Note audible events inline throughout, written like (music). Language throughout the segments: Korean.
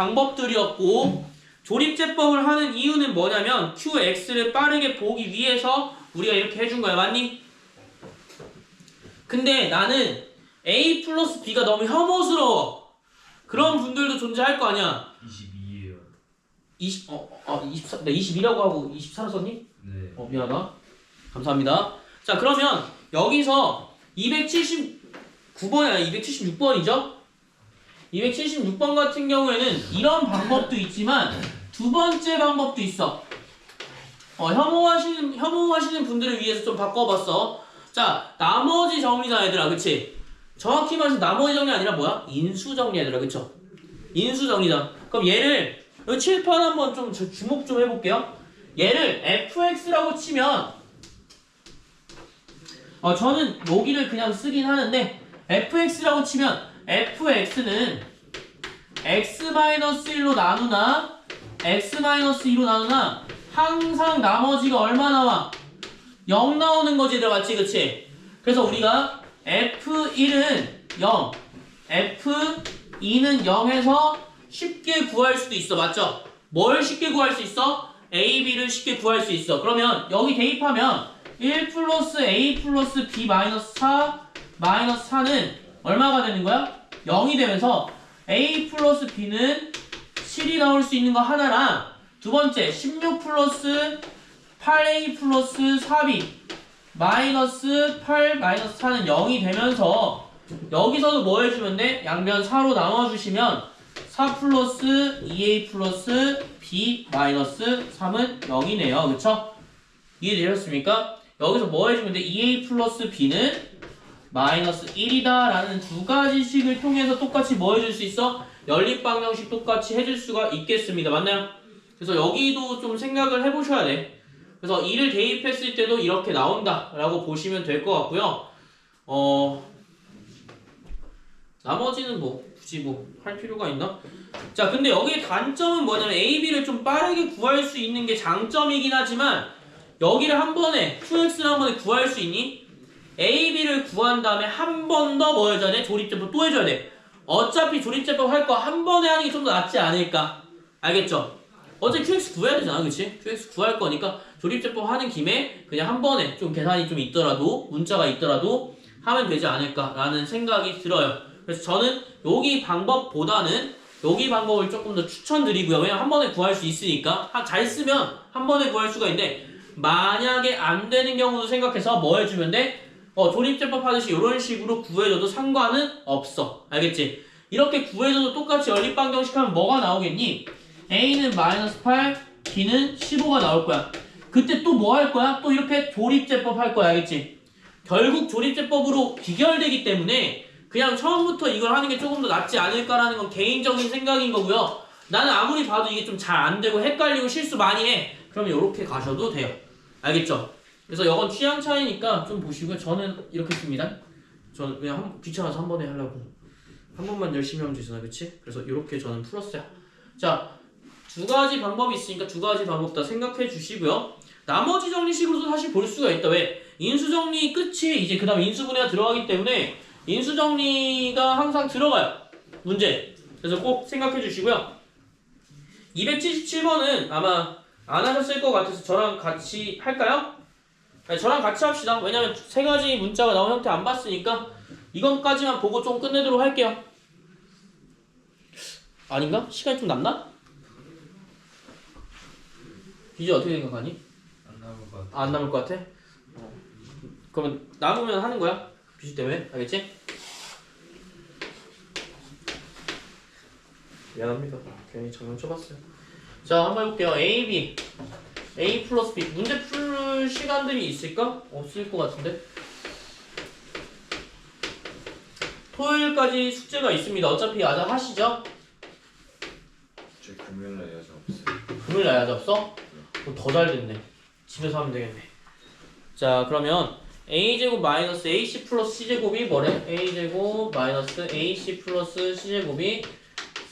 방법들이었고 조립제법을 하는 이유는 뭐냐면 QX를 빠르게 보기 위해서 우리가 이렇게 해준 거야 맞니? 근데 나는 A 플러스 B가 너무 혐오스러워 그런 분들도 존재할 거 아니야 22예요. 20, 어, 어, 24, 나 22라고 하고 24라 썼니? 네. 어, 미안하다. 감사합니다. 자, 그러면 여기서 279번이 아니라 276번이죠? 276번 같은 경우에는 이런 방법도 있지만 두 번째 방법도 있어. 어, 혐오하시는, 혐오하시는 분들을 위해서 좀 바꿔봤어. 자, 나머지 정리다, 얘들아. 그치? 정확히 말해서 나머지 정리 아니라 뭐야? 인수 정리, 얘들아. 그쵸? 인수 정리다. 그럼 얘를, 여기 칠판 한번 좀 주- 주목 좀 해볼게요. 얘를 fx라고 치면 어 저는 여기를 그냥 쓰긴 하는데 fx라고 치면 fx는 x-1로 나누나 x-2로 나누나 항상 나머지가 얼마 나와? 0 나오는 거지 들어갔지 그치? 그래서 우리가 f1은 0 f2는 0에서 쉽게 구할 수도 있어 맞죠? 뭘 쉽게 구할 수 있어? a, b를 쉽게 구할 수 있어 그러면 여기 대입하면 1 플러스 a 플러스 b 마이너스 4 마이너스 4는 얼마가 되는 거야? 0이 되면서 a 플러스 b는 7이 나올 수 있는 거 하나랑 두 번째 16 플러스 8a 플러스 4b 마이너스 8 마이너스 4는 0이 되면서 여기서도 뭐 해주면 돼? 양변 4로 나눠주시면 4 플러스 2a 플러스 b 마이너스 3은 0이네요. 그쵸? 이해되셨습니까? 여기서 뭐 해주면 돼? 2a 플러스 b는 마이너스 1이다 라는 두 가지 식을 통해서 똑같이 뭐 해줄 수 있어? 연립방정식 똑같이 해줄 수가 있겠습니다. 맞나요? 그래서 여기도 좀 생각을 해보셔야 돼. 그래서 2를 대입했을 때도 이렇게 나온다 라고 보시면 될 것 같고요. 어, 나머지는 뭐 굳이 뭐 할 필요가 있나? 자, 근데 여기의 단점은 뭐냐면 A, B를 좀 빠르게 구할 수 있는 게 장점이긴 하지만 여기를 한 번에 2x를 한 번에 구할 수 있니? A, B를 구한 다음에 한 번 더 뭐 해줘야 돼? 조립제법 또 해줘야 돼. 어차피 조립제법 할 거 한 번에 하는 게 좀 더 낫지 않을까? 알겠죠? 어차피 QX 구해야 되잖아, 그치? QX 구할 거니까 조립제법 하는 김에 그냥 한 번에 좀 계산이 좀 있더라도 문자가 있더라도 하면 되지 않을까라는 생각이 들어요. 그래서 저는 여기 방법보다는 여기 방법을 조금 더 추천드리고요. 왜냐면 한 번에 구할 수 있으니까 한- 잘 쓰면 한 번에 구할 수가 있는데 만약에 안 되는 경우도 생각해서 뭐 해주면 돼? 어, 조립제법 하듯이 이런 식으로 구해줘도 상관은 없어. 알겠지? 이렇게 구해줘도 똑같이 연립방정식 하면 뭐가 나오겠니? A는 마이너스 8, B는 15가 나올 거야. 그때 또 뭐 할 거야? 또 이렇게 조립제법 할 거야. 알겠지? 결국 조립제법으로 비결되기 때문에 그냥 처음부터 이걸 하는 게 조금 더 낫지 않을까라는 건 개인적인 생각인 거고요. 나는 아무리 봐도 이게 좀 잘 안 되고 헷갈리고 실수 많이 해. 그러면 이렇게 가셔도 돼요. 알겠죠? 그래서 이건 취향 차이니까 좀 보시고요. 저는 이렇게 씁니다. 저는 그냥 한, 귀찮아서 한 번에 하려고. 한 번만 열심히 하면 되잖아, 그치? 그래서 이렇게 저는 풀었어요. 자, 두 가지 방법이 있으니까 두 가지 방법 다 생각해 주시고요. 나머지 정리식으로도 사실 볼 수가 있다. 왜? 인수정리 끝이 이제 그 다음 인수분해가 들어가기 때문에 인수정리가 항상 들어가요. 문제. 그래서 꼭 생각해 주시고요. 277번은 아마 안 하셨을 것 같아서 저랑 같이 할까요? 아니, 저랑 같이 합시다. 왜냐면 세 가지 문자가 나온 형태 안 봤으니까 이건까지만 보고 좀 끝내도록 할게요. 아닌가? 시간이 좀 남나? 이제 어떻게 생각하니? 안 나올 것 같아. 아, 안 남을 것 같아? 어. 그러면 남으면 하는 거야? 비주 때문에 알겠지? 미안합니다. 괜히 장난 쳐봤어요. 자, 한번 해볼게요. A, B. A 플러스 B. 문제 풀 시간들이 있을까? 없을 것 같은데. 토요일까지 숙제가 있습니다. 어차피 아자 하시죠? 제 금요일날 여자 없어요. 금요일 날 야자 없어? 그럼 더 잘 됐네. 집에서 하면 되겠네. 자, 그러면 a제곱 마이너스 ac 플러스 c제곱이 뭐래? a제곱 마이너스 ac 플러스 c제곱이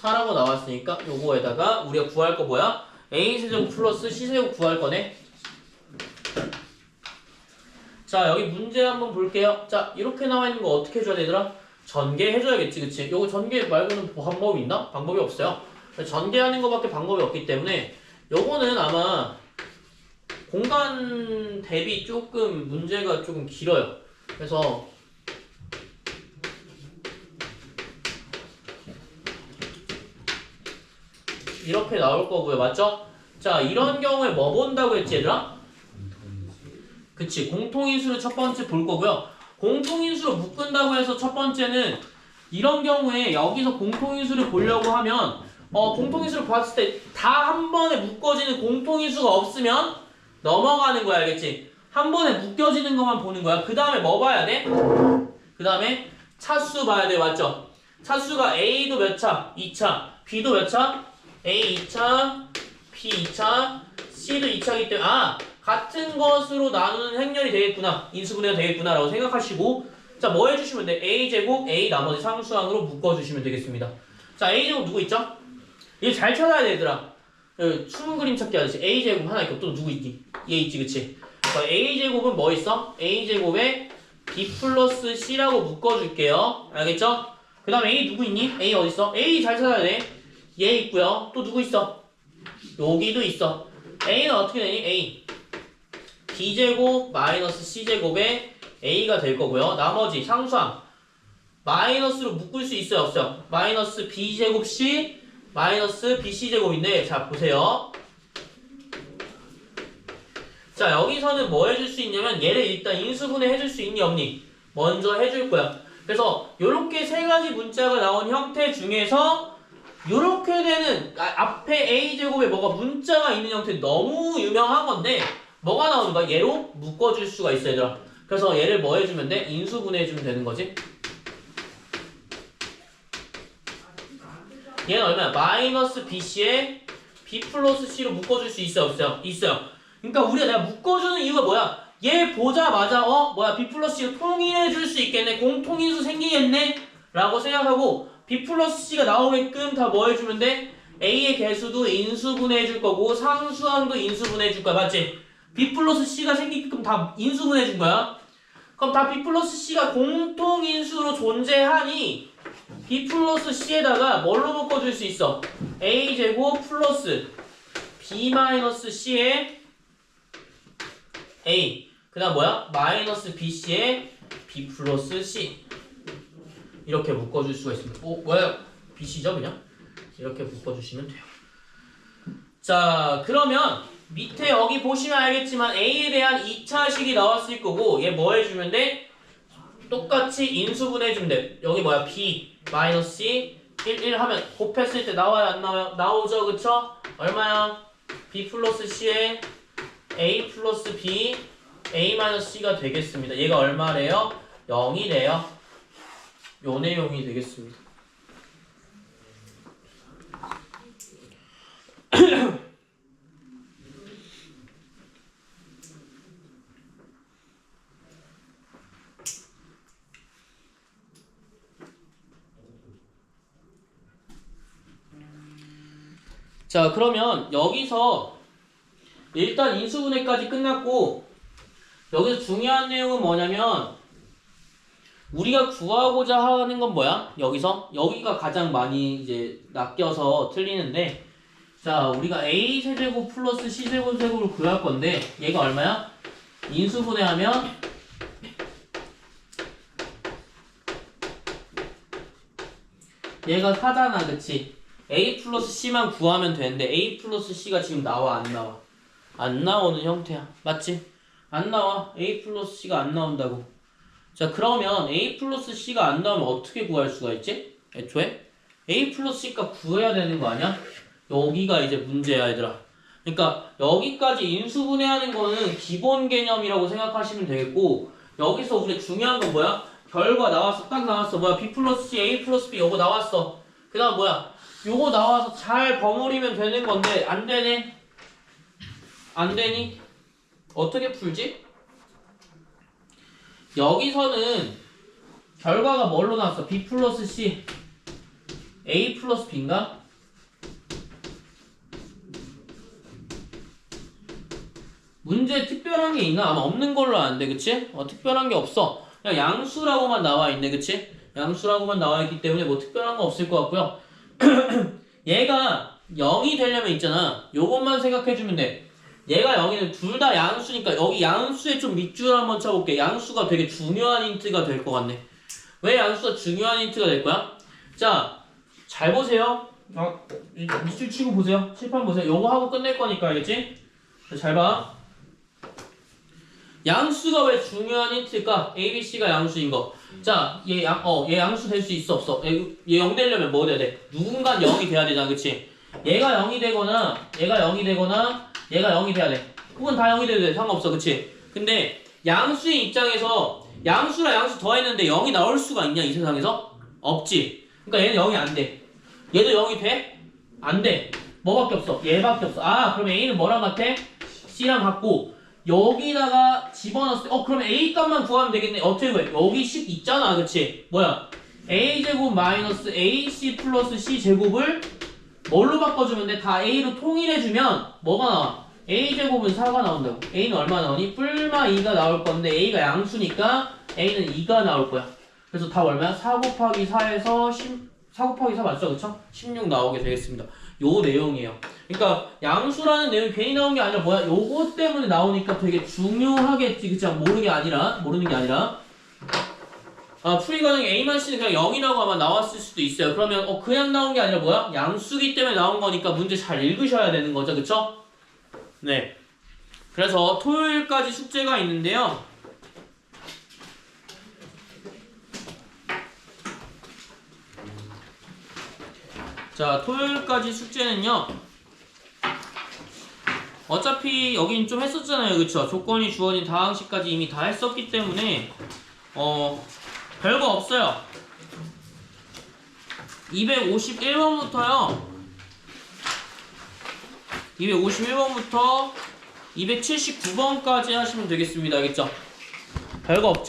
4라고 나왔으니까 요거에다가 우리가 구할 거 뭐야? A세제곱 플러스 c세제곱 구할 거네. 자, 여기 문제 한번 볼게요. 자, 이렇게 나와 있는 거 어떻게 해줘야 되더라? 전개해줘야겠지, 그치? 요거 전개 말고는 방법이 있나? 방법이 없어요. 전개하는 것밖에 방법이 없기 때문에 요거는 아마 공간 대비 조금 문제가 조금 길어요. 그래서 이렇게 나올 거고요. 맞죠? 자, 이런 경우에 뭐 본다고 했지, 얘들아? 그치. 공통인수를 첫 번째 볼 거고요. 공통인수로 묶은다고 해서 첫 번째는 이런 경우에 여기서 공통인수를 보려고 하면 어, 공통인수를 봤을 때 다 한 번에 묶어지는 공통인수가 없으면 넘어가는 거야, 알겠지? 한 번에 묶여지는 것만 보는 거야. 그 다음에 뭐 봐야 돼? 그 다음에 차수 봐야 돼, 맞죠? 차수가 A도 몇 차? 2차. B도 몇 차? A 2차, B 2차, C도 2차이기 때문에 아 같은 것으로 나누는 행렬이 되겠구나 인수분해가 되겠구나 라고 생각하시고 자 뭐 해주시면 돼? A 제곱 A 나머지 상수항으로 묶어주시면 되겠습니다. 자 A 제곱 누구 있죠? 이거 잘 찾아야 돼 얘들아. 그춤 그림 찾기 하듯이 A 제곱 하나 있고 또 누구 있니? 얘 있지 그치? 그러니까 A 제곱은 뭐 있어? A 제곱에 B 플러스 C라고 묶어줄게요. 알겠죠? 그 다음에 A 누구 있니? A 어디 있어? A 잘 찾아야 돼. 얘 있고요. 또 누구 있어? 여기도 있어. A는 어떻게 되니? A. B제곱 마이너스 C제곱에 A가 될 거고요. 나머지 상수항. 마이너스로 묶을 수 있어요? 없어요? 마이너스 B제곱 C 마이너스 BC제곱인데 자 보세요. 자 여기서는 뭐 해줄 수 있냐면 얘를 일단 인수분해 해줄 수 있니 없니? 먼저 해줄 거야. 그래서 이렇게 세 가지 문자가 나온 형태 중에서 이렇게 되는 아, 앞에 a 제곱에 뭐가 문자가 있는 형태 너무 유명한 건데 뭐가 나오는 거야? 얘로 묶어줄 수가 있어 얘들아. 그래서 얘를 뭐 해주면 돼? 인수분해 해주면 되는 거지. 얘는 얼마야? 마이너스 bc에 b 플러스 c로 묶어줄 수 있어요 없어요? 있어요. 그러니까 우리가 내가 묶어주는 이유가 뭐야? 얘 보자마자 어 뭐야 b 플러스 c로 통일해 줄 수 있겠네 공통인수 생기겠네 라고 생각하고 b 플러스 c가 나오게끔 다 뭐 해주면 돼? a의 개수도 인수분해 해 줄 거고 상수항도 인수분해 해 줄 거야 맞지? b 플러스 c가 생기게끔 다 인수분해 준 거야 그럼 다 b 플러스 c가 공통인수로 존재하니 b 플러스 c에다가 뭘로 묶어줄 수 있어? a 제곱 플러스 b 마이너스 c에 a 그 다음 뭐야? 마이너스 bc에 b 플러스 c 이렇게 묶어줄 수가 있습니다. 어, 뭐야? bc죠 그냥? 이렇게 묶어주시면 돼요. 자 그러면 밑에 여기 보시면 알겠지만 a에 대한 2차식이 나왔을 거고 얘 뭐 해주면 돼? 똑같이 인수분해 주면 돼. 여기 뭐야? b 마이너스 c 1, 1 하면 곱했을 때 나와요 안 나와요? 나오죠 그쵸? 얼마야? b 플러스 c에 a 플러스 b a 마이너스 c가 되겠습니다. 얘가 얼마래요? 0이래요. 요 내용이 되겠습니다. (clears throat) 자, 그러면 여기서 일단 인수분해까지 끝났고 여기서 중요한 내용은 뭐냐면 우리가 구하고자 하는 건 뭐야? 여기서 여기가 가장 많이 이제 낚여서 틀리는데 자 우리가 a 세제곱 플러스 c 제곱 제곱을 구할 건데 얘가 얼마야? 인수분해하면 얘가 4잖아 그치? a 플러스 c만 구하면 되는데 a 플러스 c가 지금 나와 안 나와? 안 나오는 형태야 맞지? 안 나와 a 플러스 c가 안 나온다고 자 그러면 a 플러스 c가 안 나오면 어떻게 구할 수가 있지? 애초에 a 플러스 c가 구해야 되는 거 아니야? 여기가 이제 문제야 얘들아 그러니까 여기까지 인수분해하는 거는 기본 개념이라고 생각하시면 되겠고 여기서 우리 중요한 건 뭐야? 결과 나왔어 딱 나왔어 뭐야 b 플러스 c a 플러스 b 요거 나왔어 그 다음 뭐야 요거 나와서 잘 버무리면 되는 건데 안 되네 안 되니? 어떻게 풀지? 여기서는 결과가 뭘로 나왔어? B 플러스 C A 플러스 B인가? 문제에 특별한 게 있나? 아마 없는 걸로 아는데 그치? 어, 특별한 게 없어 그냥 양수라고만 나와 있네 그치? 양수라고만 나와 있기 때문에 뭐 특별한 거 없을 것 같고요 (clears throat) 얘가 0이 되려면 있잖아. 요것만 생각해주면 돼. 얘가 0이는 둘 다 양수니까 여기 양수에 좀 밑줄 한번 쳐볼게. 양수가 되게 중요한 힌트가 될 것 같네. 왜 양수가 중요한 힌트가 될 거야? 자, 잘 보세요. 아, 이- 밑줄 치고 보세요. 칠판 보세요. 요거 하고 끝낼 거니까 알겠지? 자, 잘 봐. 양수가 왜 중요한 힌트일까? A, B, C가 양수인 거. 자, 얘 양, 어, 얘 양수 될 수 있어, 없어? 얘, 얘 0 되려면 뭐 돼야 돼? 누군가 0이 돼야 되잖아, 그치? 얘가 0이 되거나, 얘가 0이 되거나, 얘가 0이 돼야 돼. 혹은 다 0이 돼도 돼. 상관없어, 그치? 근데 양수의 입장에서 양수랑 양수 더했는데 0이 나올 수가 있냐, 이 세상에서? 없지. 그러니까 얘는 0이 안 돼. 얘도 0이 돼? 안 돼. 뭐밖에 없어? 얘밖에 없어. 아, 그럼 A는 뭐랑 같아? C랑 같고, 여기다가 집어넣었을 때, 어, 그럼 A 값만 구하면 되겠네. 어떻게 구해? 여기 10 있잖아, 그치? 뭐야? A제곱 마이너스 AC 플러스 C제곱을 뭘로 바꿔주면 돼? 다 A로 통일해주면 뭐가 나와? A제곱은 4가 나온다고. A는 얼마 나오니? 뿔마 2가 나올 건데 A가 양수니까 A는 2가 나올 거야. 그래서 답 얼마야? 4 곱하기 4에서 10, 4 곱하기 4 맞죠? 그쵸? 16 나오게 되겠습니다. 요 내용이에요. 그러니까 양수라는 내용이 괜히 나온 게 아니라 뭐야? 요거 때문에 나오니까 되게 중요하겠지. 그치? 모르는 게 아니라, 모르는 게 아니라. 아, 풀이 과정에 A만 C는 그냥 0이라고 아마 나왔을 수도 있어요. 그러면 어 그냥 나온 게 아니라 뭐야? 양수기 때문에 나온 거니까 문제 잘 읽으셔야 되는 거죠. 그쵸? 네. 그래서 토요일까지 숙제가 있는데요. 자, 토요일까지 숙제는요. 어차피 여긴 좀 했었잖아요. 그쵸? 조건이 주어진 다항식까지 이미 다 했었기 때문에 어 별거 없어요. 251번부터요. 251번부터 279번까지 하시면 되겠습니다. 알겠죠? 별거 없죠?